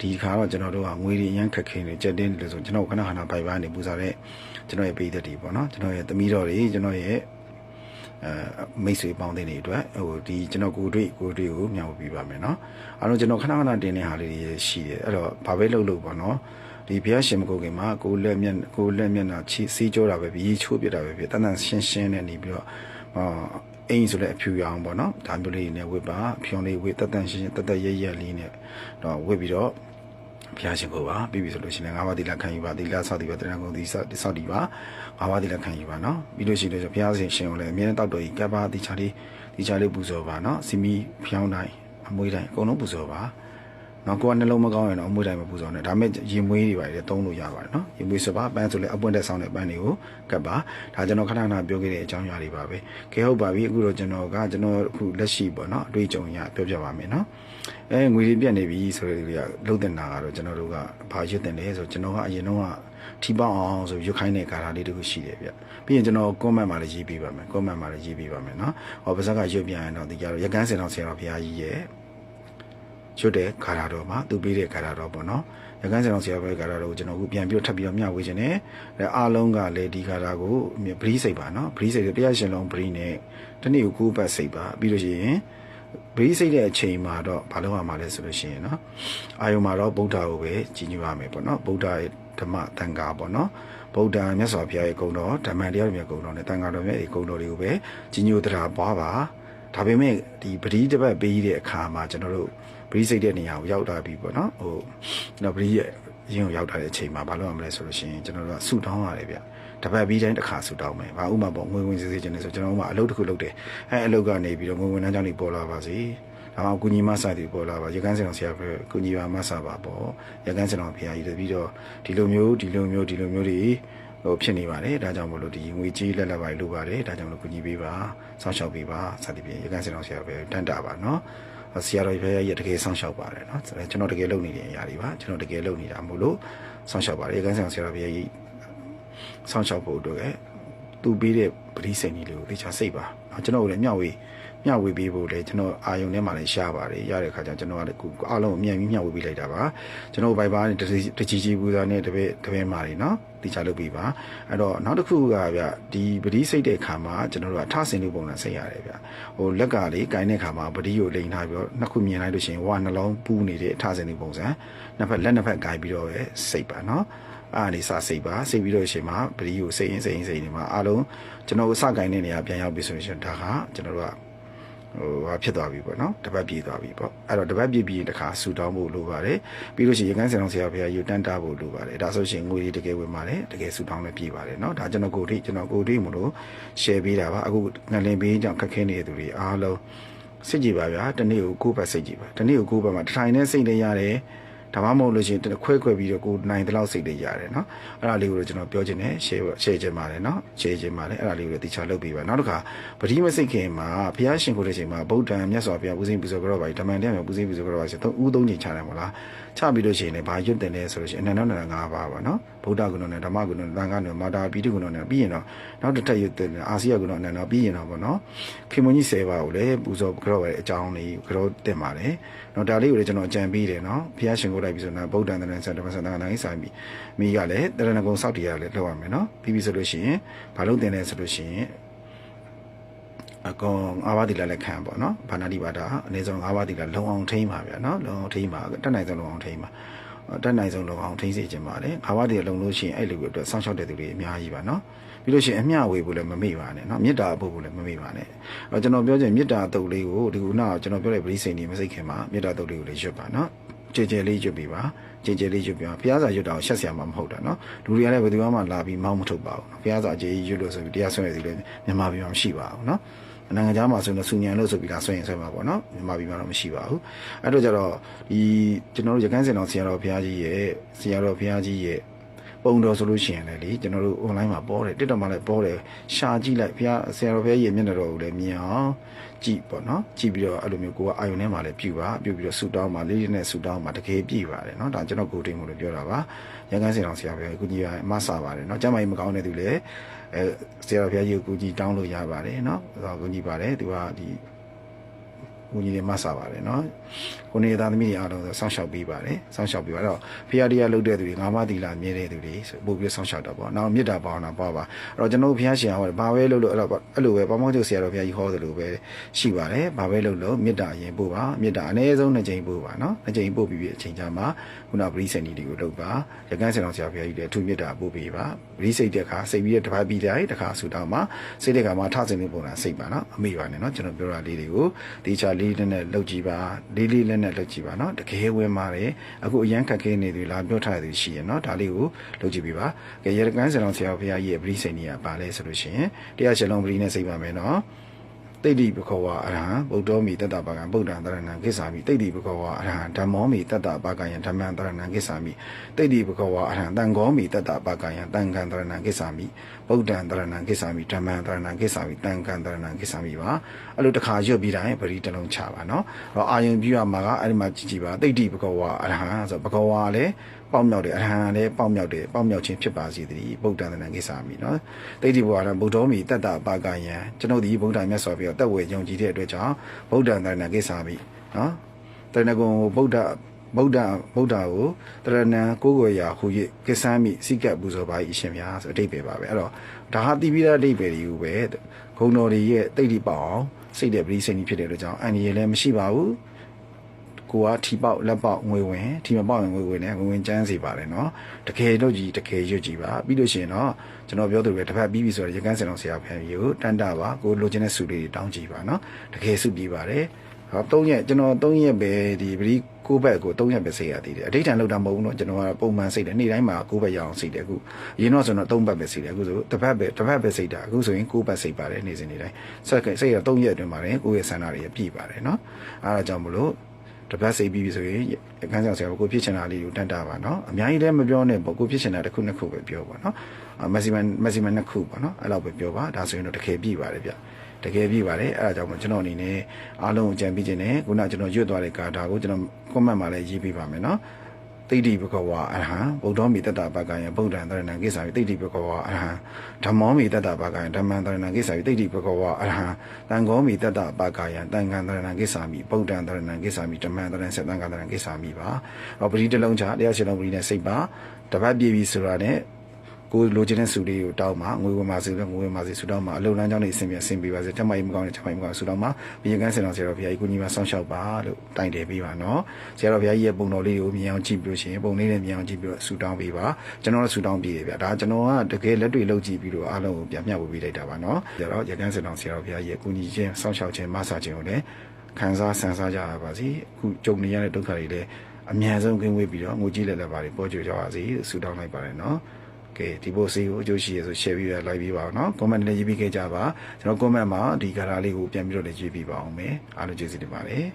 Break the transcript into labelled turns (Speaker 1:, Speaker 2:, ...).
Speaker 1: ဒီခါတော့ကျွန်တော်တို့ကငွေတွေအရန်ခက်ခဲနေကြက်တင်းနေလို့ဆိုကျွန်တော်ခဏခဏဘိုက်ပါနေပူစားတဲ့ကျွန်တော်ရဲ့ပေးသက်တွေပေါ့နော်ကျွန်တော်ရဲ့သမီးတော်တွေကျွန်တော်ရဲ့အဲမိတ်ဆွေပေါင်းတဲ့တွေအတွက်ဟိုဒီကျွန်တော်ကိုတွေ့ကိုတွေ့ကိုမျှဝေပေးပါမယ်နော်အားလုံးကျွန်တော်ခဏခဏတင်တဲ့ဟာလေးတွေရှိတယ်အဲ့တော့ဘာပဲလုပ်လို့ပေါ့နော်ဒီဘုရားရှင်မကုန်ခင်မှာကိုလက်မျက်ကိုလက်မျက်နှာချီစီးကြောတာပဲပြီးချိုးပြတာပဲပြီးတန်တန်ရှင်းရှင်းနဲ့နေပြီးတော့ဟာအင်းဆိုလဲအဖြူရအောင်ပေါ့နော်ဒါမျိုးလေးတွေနဲ့ဝစ်ပါအဖြူလေးဝစ်တန်တန်ရှင်းရှင်းတတ်တတ်ရရလေးနဲ့တော့ဝစ်ပြီးတော့ ဘုရားရှင်ကိုပါပြီးပြီဆိုလို့ရှိရင်ငါးပါးသီလခံယူပါသီလဆောက်တည်ပါတရဏဂုံသီဆောက်ဆောက်တည်ပါငါးပါးသီလခံယူပါနော်ပြီးလို့ရှိရင်လည်းဘုရားရှင်ရှင်ကိုလည်းအမြဲတမ်းတောက်တော်ကြီးကပ်ပါတိချာလေးတိချာလေးပူဇော်ပါနော်စီမီဖျောင်းတိုင်းအမွေးတိုင်းအကုန်လုံးပူဇော်ပါ နော်ကိုကနှလုံးမကောင်းရင်တော့အမွေးတိုင်းမပူဆောင်နဲ့ဒါမဲ့ရင်မွေးတွေပါလေသုံးလို့ရပါတယ်နော်ရင်မွေးစပါပန်းဆိုလဲအပွင့်တက်ဆောင်တဲ့ပန်းတွေကိုကပ်ပါဒါကျွန်တော်ခဏခဏပြောခဲ့တဲ့အကြောင်းအရာတွေပါပဲခဲဟုတ်ပါပြီအခုတော့ကျွန်တော်ကကျွန်တော်အခုလက်ရှိပေါ့နော်အတွေ့အကြုံရပြောပြပါမယ်နော်အဲငွေတွေပြတ်နေပြီဆိုတဲ့လူတွေကလှုပ်တင်တာကတော့ကျွန်တော်တို့ကဘာရွတ်တင်လဲဆိုကျွန်တော်ကအရင်တော့ကထီပေါက်အောင်ဆိုရွတ်ခိုင်းတဲ့ကာထာလေးတခုရှိတယ်ဗျပြီးရင်ကျွန်တော် comment မှာလည်းရေးပေးပါမယ် comment မှာလည်းရေးပေးပါမယ်နော်ဟောပါဇက်ကရွတ်ပြန်ရင်တော့ဒီကြတော့ရကန်းစင်တော်ဆရာတော်ဘုရားကြီးရဲ့ ရွတ်တဲ့ခါရာတော်မှာသူပေးတဲ့ခါရာတော်ပေါ့နော်ရကန်းဆရာတော်ဆရာဘက်ကရာတော်ကိုကျွန်တော်အခုပြန်ပြီးတော့ထပ်ပြီးတော့မျှဝေခြင်းနဲ့အဲအားလုံးကလည်းဒီခါရာကိုပရိစိတ်ပါနော်ပရိစိတ်တရားရှင်လုံးပရိနဲ့တနေ့ကိုကိုးပတ်စိတ်ပါပြီးလို့ရှိရင်ပရိစိတ်တဲ့အချိန်မှာတော့ဘာလုပ်ရမှာလဲဆိုလို့ရှိရင်နော်အာယုံမှာတော့ဗုဒ္ဓကိုပဲကြီးညိုရမယ်ပေါ့နော်ဗုဒ္ဓရဲ့ဓမ္မတန်ခါပေါ့နော်ဗုဒ္ဓမြတ်စွာဘုရားရဲ့ဂုဏ်တော်ဓမ္မတရားတွေရဲ့ဂုဏ်တော်နဲ့တန်ခါတော်မြတ်ရဲ့ဂုဏ်တော်တွေကိုပဲကြီးညိုတရားပွားပါ ဒါပေမဲ့ဒီပတိတပတ်ပေးတဲ့အခါမှာကျွန်တော်တို့ပတိစိတ်တဲ့နေရာကိုရောက်လာပြီပေါ့နော်ဟိုကျွန်တော်ပတိရဲ့ရင်းကိုရောက်လာတဲ့အချိန်မှာဘာလုပ်ရမလဲဆိုလို့ရှိရင်ကျွန်တော်တို့ကဆူတောင်းရတယ်ဗျတပတ်ပြီးတိုင်းတစ်ခါဆူတောင်းမယ်။ဘာဥမာပေါ့ငွေဝင်စေးစေးခြင်းလဲဆိုကျွန်တော်တို့ကအလုပ်တစ်ခုလုပ်တယ်။အဲအလုပ်ကနေပြီးတော့ငွေဝင်နှန်းကြောင့်နေပေါ်လာပါစေ။ဒါမှအကူညီမဆာတွေပေါ်လာပါ။ရကန်းစင်တော်ဆရာကအကူညီပါမဆာပါပေါ့။ရကန်းစင်တော်ဖရာကြီးတပြီးတော့ဒီလိုမျိုးဒီလိုမျိုးဒီလိုမျိုးတွေ ဟိုဖြစ်နေပါတယ်။ဒါကြောင့်မလို့ဒီငွေကြီးလက်လက်ပါလို့ပါတယ်။ဒါကြောင့်မလို့ကုညီပေးပါစောင့်ရှောက်ပေးပါစသဖြင့်ရကန်းစင်တော်ဆရာပဲတန်တာပါနော်။ဆရာတော်ဖရာကြီးတကယ်စောင့်ရှောက်ပါတယ်နော်။ကျွန်တော်တကယ်လုပ်နေတဲ့အရာတွေပါ။ကျွန်တော်တကယ်လုပ်နေတာမို့လို့စောင့်ရှောက်ပါတယ်ရကန်းစင်တော်ဆရာတော်ဖရာကြီးစောင့်ရှောက်ဖို့အတွက်ကသူပေးတဲ့ပရိစိန်ကြီးလေးကိုသေချာစိတ်ပါနော်ကျွန်တော်တို့လည်းမျှဝေ မျှဝေပေးဖို့လည်းကျွန်တော်အာယုံထဲမှာလည်းရှားပါတယ်ရတဲ့ခါကျကျွန်တော်ကလည်းခုအားလုံးအမြန်ကြီးမျှဝေပေးလိုက်တာပါကျွန်တော်ဘိုင်ဘာနဲ့တကြီးကြီးပူဇာနဲ့တပည့်တပည့်မာတွေနော်သေချာလုပ်ပေးပါအဲ့တော့နောက်တစ်ခုကဗျဒီပရိစိတ်တဲ့ခါမှာကျွန်တော်တို့ကထဆင်လို့ပုံစံစိတ်ရတယ်ဗျဟိုလက်ကလေးကင်တဲ့ခါမှာပရိကိုလိန်ထားပြီးတော့နှစ်ခုမြင်လိုက်လို့ရှိရင်ဝါနှလုံးပူးနေတဲ့ထဆင်လို့ပုံစံနှစ်ဖက်လက်နှစ်ဖက်ကင်ပြီးတော့ပဲစိတ်ပါနော်အားနေစစိတ်ပါစိတ်ပြီးတော့ရှင်မှာပရိကိုစိတ်ရင်စိတ်ရင်စိတ်နေမှာအားလုံးကျွန်တော်အစကိုင်းတဲ့နေရာပြန်ရောက်ပြီဆိုရင်ဒါကကျွန်တော်တို့က ဟိုဟာဖြစ်သွားပြီပေါ့နော်တပတ်ပြည့်သွားပြီပေါ့အဲ့တော့တပတ်ပြည့်ပြီးတခါဆူတောင်းဖို့လိုပါတယ်ပြီးလို့ရှိရင်ရကန်းစင်တော်ဆရာဘုရားယူတန်းတာဖို့လိုပါတယ်ဒါဆိုရှင်ငွေတွေတကယ်ဝင်ပါတယ်တကယ်ဆူတောင်းလည်းပြည့်ပါတယ်နော်ဒါကျွန်တော်ကိုတိကျွန်တော်ကိုတိမလို့ share ပေးတာပါအခုငလင်ပေးကြောင့်ခက်ခဲနေတဲ့သူတွေအားလုံးစိတ်ကြည်ပါဗျာတနေ့ကိုကိုယ့်ဘက်စိတ်ကြည်ပါတနေ့ကိုကိုယ့်ဘက်မှာတစ်ထိုင်နဲ့စိတ်နဲ့ရတယ် ဒါမှမဟုတ်လို့ရှိရင်ခွဲခွဲပြီးတော့ကိုနိုင်တဲ့လောက်စိတ်တွေရတယ်နော်အဲ့ဒါလေးကိုကျွန်တော်ပြောချင်တယ် share share ချင်ပါတယ်နော် share ချင်ပါတယ်အဲ့ဒါလေးကိုတေချာလုပ်ပေးပါနောက်တစ်ခါပတိမစိတ်ခင်မှာဘုရားရှင်ကိုတဲ့ချိန်မှာဗုဒ္ဓံမြတ်စွာဘုရားပူဇေပူဇော်ကြတော့ပါဓမ္မန်တရားမျိုးပူဇေပူဇော်ကြတော့ပါဆိုတော့ဥသုံးချိန်ချတယ်မို့လားချပြီးလို့ရှိရင်လည်းဘာရွတ်တယ်လဲဆိုလို့ရှိရင်အနန္တနာ၅ပါးပါနော်ဗုဒ္ဓဂုဏနဲ့ဓမ္မဂုဏနဲ့သံဃာနဲ့မာတာပိဋကဂုဏနဲ့ပြီးရင်တော့နောက်တစ်ထပ်ရွတ်တယ်အာစီယဂုဏနဲ့တော့ပြီးရင်တော့ဗောနော်ခေမွန်ကြီး၁၀ပါးကိုလည်းပူဇော်ကြတော့ပါအကြောင်းလေးကြတော့တင်ပါတယ်နော်ဒါလေးကိုလည်းကျွန်တော်အကြံပေးတယ်နော်ဘုရားရှင်ကိုလိုက်ပြီးဆိုတော့ဗုဒ္ဓံတရဏဆန်ဓမ္မဆန်သံဃာနိုင်ဆိုင်ပြီးမိကလည်းတရဏဂုံစောက်တရားလည်းလောက်ရမယ်နော်ပြီးပြီဆိုလို့ရှိရင်ဘာလို့တင်လဲဆိုလို့ရှိရင်အကောင်၅ပါးတိလာလက်ခံပေါ့နော်ဘာနာတိပါတာအနည်းဆုံး၅ပါးတိလာလုံအောင်ထိန်းပါဗျာနော်လုံအောင်ထိန်းပါတက်နိုင်ဆုံးလုံအောင်ထိန်းပါ တက်နိုင်ဆုံးလုံအောင်ထိန်းစေခြင်းပါလေ၅ပါးတိလာလုံလို့ရှိရင်အဲ့လိုအတွက်စောင့်ရှောက်တဲ့သူတွေအများကြီးပါနော်ပြီးလို့ရှိရင်အမျှဝေဖို့လည်းမမေ့ပါနဲ့နော်မေတ္တာအဖို့ဖို့လည်းမမေ့ပါနဲ့အဲကျွန်တော်ပြောချင်မေတ္တာတုတ်လေးကိုဒီခုနကကျွန်တော်ပြောတဲ့ပရိစိန်ဒီမစိတ်ခင်မှာမေတ္တာတုတ်လေးကိုလည်းရွတ်ပါနော်ကြဲကြဲလေးရွတ်ပြီးပါကြဲကြဲလေးရွတ်ပြပါဘုရားစာရွတ်တာကိုရှက်ဆရာမှမဟုတ်တာနော်လူတွေကလည်းဘယ်သူမှလာပြီးမောင်းမထုတ်ပါဘူးဘုရားစာအကျေကြီးရွတ်လို့ဆိုပြီးတရားဆွဲရသေးတယ်မြန်မာပြည်မှာမရှိပါဘူးနော် နိုင်ငံခြားမှာဆိုရင်ဆူညံလို့ဆိုပြီးလားဆွဲရင်ဆွဲမှာပေါ့နော်မြန်မာပြည်မှာတော့မရှိပါဘူးအဲ့တော့ကြတော့ဒီကျွန်တော်တို့ရကန်းစင်တော်ဆရာတော်ဘုရားကြီးရဲ့ဆရာတော်ဘုရားကြီးရဲ့ပုံတော်ဆိုလို့ရှိရင်လည်းလေကျွန်တော်တို့ online မှာပေါ်တယ် TikTok မှာလည်းပေါ်တယ်ရှာကြည့်လိုက်ဘုရားဆရာတော်ဘုရားရဲ့မျက်နှာတော်ကိုလည်းမြင်အောင်ကြည့်ပေါ့နော်ကြည့်ပြီးတော့အဲ့လိုမျိုးကိုကအာယုန်ထဲမှာလည်းပြုပါပြုပြီးတော့ဆူတောင်းပါလေးလေးနဲ့ဆူတောင်းပါတကယ်ပြည့်ပါတယ်နော်ဒါကျွန်တော်ကိုတိမ်မို့လို့ပြောတာပါရန်ကန်းစင်တော်ဆရာဘုရားကိုကြီးကအမဆပါတယ်နော်ကျမ်းမာရေးမကောင်းတဲ့သူလည်း အဲဆရာတော်ဘုရားကြီးကိုကိုကြီးတောင်းလို့ရပါတယ်နော်ဟောကိုကြီးပါတယ်သူကဒီ ကိုကြီးတွေမဆပါတယ်နော်ကိုနေသားသမီးတွေအားလုံးဆိုစောင့်ရှောက်ပေးပါတယ်စောင့်ရှောက်ပေးပါတော့ဖရာတရားလုပ်တဲ့သူတွေငါးပါးသီလမြဲတဲ့သူတွေဆိုပို့ပြီးစောင့်ရှောက်တော့ပေါ့နောက်မေတ္တာဘာဝနာပွားပါအဲ့တော့ကျွန်တော်ဘုရားရှင်ဟောတယ်ဘာပဲလုပ်လို့အဲ့တော့အဲ့လိုပဲပေါင်းပေါင်းချုပ်ဆရာတော်ဘုရားကြီးဟောတယ်လို့ပဲရှိပါတယ်ဘာပဲလုပ်လို့မေတ္တာအရင်ပို့ပါမေတ္တာအနည်းဆုံးနှစ်ကြိမ်ပို့ပါနော်နှစ်ကြိမ်ပို့ပြီးပြီးအချိန်ကြာမှာခုနပရိစဏီတွေကိုလုပ်ပါရကန်းစင်တော်ဆရာဘုရားကြီးလည်းအထူးမေတ္တာပို့ပေးပါပရိစိတ်တဲ့ခါစိတ်ပြီးတဲ့တစ်ပတ်ပြီးတိုင်းတစ်ခါဆူတောင်းပါစိတ်တဲ့ခါမှာထဆင်နေပုံလားစိတ်ပါနော်အမိပါနဲ့နော်ကျွန်တော်ပြောတာလေးတွေကိုတေချာလေးလေးနဲ့လုပ်ကြည့်ပါလေးလေးလေးနဲ့လုပ်ကြည့်ပါနော်တကယ်ဝင်ပါတယ်အခုအရန်ခက်ခဲနေသူလားပြောထားသူရှိရနော်ဒါလေးကိုလုပ်ကြည့်ပေးပါကဲရကန်းစင်တော်ဆရာဘုရားကြီးရဲ့ပရိစိတ်နေရပါလဲဆိုလို့ရှိရင်တရားရှင်လုံးပရိနဲ့စိတ်ပါမယ်နော် တိဋ္ဌိပခောဝအရဟံဗုဒ္ဓောမိတတ္တပါကံဗုဒ္ဓံတရဏံကိစ္ဆာမိတိဋ္ဌိပခောဝအရဟံဓမ္မောမိတတ္တပါကံယံဓမ္မံတရဏံကိစ္ဆာမိတိဋ္ဌိပခောဝအရဟံတံဃောမိတတ္တပါကံယံတံဃံတရဏံကိစ္ဆာမိဗုဒ္ဓံတရဏံကိစ္ဆာမိဓမ္မံတရဏံကိစ္ဆာမိတံဃံတရဏံကိစ္ဆာမိပါအဲ့လိုတစ်ခါရွတ်ပြီးတိုင်းပရိတစ်လုံးချပါနော်အဲ့တော့အာယုံပြုရမှာကအဲ့ဒီမှာကြည့်ကြည့်ပါတိဋ္ဌိပခောဝအရဟံဆိုပခောဝလည်း ပေါက်မြောက်တယ်အရဟံလည်းပေါက်မြောက်တယ်ပေါက်မြောက်ခြင်းဖြစ်ပါစေတည်းဗုဒ္ဓံတရဏံကိစ္ဆာမိနော်တိဋ္ဌိဘဝရဗုဒ္ဓောမိတတ္တပါကံယံကျွန်ုပ်ဒီဗုဒ္ဓမြတ်စွာဘုရားတက်ဝေယုံကြည်တဲ့အတွက်ကြောင့်ဗုဒ္ဓံတရဏံကိစ္ဆာမိနော်တရဏဂုံဗုဒ္ဓဗုဒ္ဓဗုဒ္ဓကိုတရဏံကိုးကွယ်ရာဟူ၍ကိစ္ဆာမိစိကပ်ပူဇော်ပါ၏အရှင်များဆိုအတိတ်ပဲပါပဲအဲ့တော့ဒါဟာတိပိဋအတိတ်ပဲတွေကိုပဲဂုံတော်တွေရဲ့တိတ်တိပေါအောင်စိတ်တဲ့ပရိစိတ်ကြီးဖြစ်တဲ့အတွက်ကြောင့်အန္တရာယ်လည်းမရှိပါဘူး ကိုကထီပေါက်လက်ပေါက်ငွေဝင်ထီမပေါက်ရင်ငွေဝင်နဲ့ငွေဝင်ကျန်းစီပါတယ်နော်တကယ်တော့ကြီးတကယ်ရွတ်ကြည့်ပါပြီးလို့ရှိရင်တော့ကျွန်တော်ပြောသလိုပဲတစ်ဖက်ပြီးပြီဆိုတော့ရကန်းစင်တော်ဆရာဖန်ကြီးကိုတန်တာပါကိုလိုချင်တဲ့စုလေးတွေတောင်းကြည့်ပါနော်တကယ်စုပြီးပါတယ်ဟော၃ရက်ကျွန်တော်၃ရက်ပဲဒီပရိကိုဘက်ကို၃ရက်ပဲစိတ်ရသေးတယ်အဋိဌာန်လောက်တာမဟုတ်ဘူးเนาะကျွန်တော်ကပုံမှန်စိတ်တယ်နေ့တိုင်းမှာကိုဘက်ရအောင်စိတ်တယ်အခုရင်းတော့ဆိုတော့၃ဘက်ပဲစိတ်တယ်အခုဆိုတစ်ဖက်ပဲတစ်ဖက်ပဲစိတ်တာအခုဆိုရင်ကိုဘက်စိတ်ပါတယ်နေ့စဉ်နေ့တိုင်းစက်ကစိတ်ရ၃ရက်အတွင်းပါတယ်ကိုရဲ့ဆန္ဒတွေပြည့်ပါတယ်เนาะအဲဒါကြောင့်မလို့ တပတ်စိတ်ပြီးပြီဆိုရင်အခန်းဆောင်ဆရာကိုဖြစ်ချင်တာလေးကိုတတ်တာပါနော်အများကြီးလည်းမပြောနဲ့ပေါ့ကိုဖြစ်ချင်တာတစ်ခုနှစ်ခုပဲပြောပါနော်မက်ဆီမန်မက်ဆီမန်နှစ်ခုပေါ့နော်အဲ့လောက်ပဲပြောပါဒါဆိုရင်တော့တကယ်ပြည့်ပါတယ်ဗျတကယ်ပြည့်ပါတယ်အဲ့ဒါကြောင့်မို့ကျွန်တော်အနေနဲ့အားလုံးကိုကြံပြီးခြင်းနဲ့ခုနကျွန်တော်ရွတ်သွားတဲ့ကာတာကိုကျွန်တော် comment မှာလည်းရေးပေးပါမယ်နော် တိဋ္ဌိဘဂဝါအရဟံဗုဒ္ဓောမိတတ္တပကံယဗုဒ္ဓံတရဏံကိစ္ဆာမိတိဋ္ဌိဘဂဝါအရဟံဓမ္မောမိတတ္တပကံယဓမ္မံတရဏံကိစ္ဆာမိတိဋ္ဌိဘဂဝါအရဟံတံဃောမိတတ္တပကံယတံဃံတရဏံကိစ္ဆာမိဗုဒ္ဓံတရဏံကိစ္ဆာမိဓမ္မံတရဏံစေတံဃံတရဏံကိစ္ဆာမိပါဟောပရိတလုံးချတရားရှင်လုံးပရိနဲ့စိတ်ပါတပတ်ပြည့်ပြီဆိုတာနဲ့ ကိုလိုချင်တဲ့စုလေးကိုတောင်းမှာငွေဝင်ပါစေငွေဝင်ပါစေဆူတောင်းမှာအလုံလန်းကြောင်းနေအဆင်ပြေအဆင်ပြေပါစေတမကြီးမကောင်းတဲ့တမကြီးမကောင်းဆူတောင်းမှာဘီယကန်းစင်တော်ဆရာတော်ဘုရားကြီးကိုညီမဆောင်းလျှောက်ပါလို့တိုင်တယ်ပေးပါနော်ဆရာတော်ဘုရားကြီးရဲ့ပုံတော်လေးကိုမြင်အောင်ကြည့်ပြီးလို့ရှိရင်ပုံလေးနဲ့မြင်အောင်ကြည့်ပြီးတော့ဆူတောင်းပေးပါကျွန်တော်တို့ဆူတောင်းပေးတယ်ဗျဒါကျွန်တော်ကတကယ်လက်တွေ့လုပ်ကြည့်ပြီးတော့အားလုံးကိုပြန်မျှဝေပေးလိုက်တာပါနော်ဆရာတော်ရကန်းစင်တော်ဆရာတော်ဘုရားကြီးရဲ့ကိုညီချင်းဆောင်းလျှောက်ခြင်းမဆာခြင်းကိုလည်းခံစားဆန်စားကြရပါစေအခုကြုံနေရတဲ့ဒုက္ခတွေလည်းအမြန်ဆုံးကင်းဝေးပြီးတော့ငိုကြည့်လက်လက်ပါတွေပေါ်ကြကြပါစေလို့ဆူတောင်းလိုက်ပါတယ်နော် ကဲဒီ post ကိုအကျိုးရှိရဆို share ပြီးတော့ like ပြီးပါအောင်နော် comment နဲ့ရေးပြီးခဲ့ကြပါကျွန်တော် comment မှာဒီ gara လေးကိုပြန်ပြီးတော့လည်းရေးပြီးပါအောင်မယ်အားလုံးကျေးဇူးတင်ပါတယ်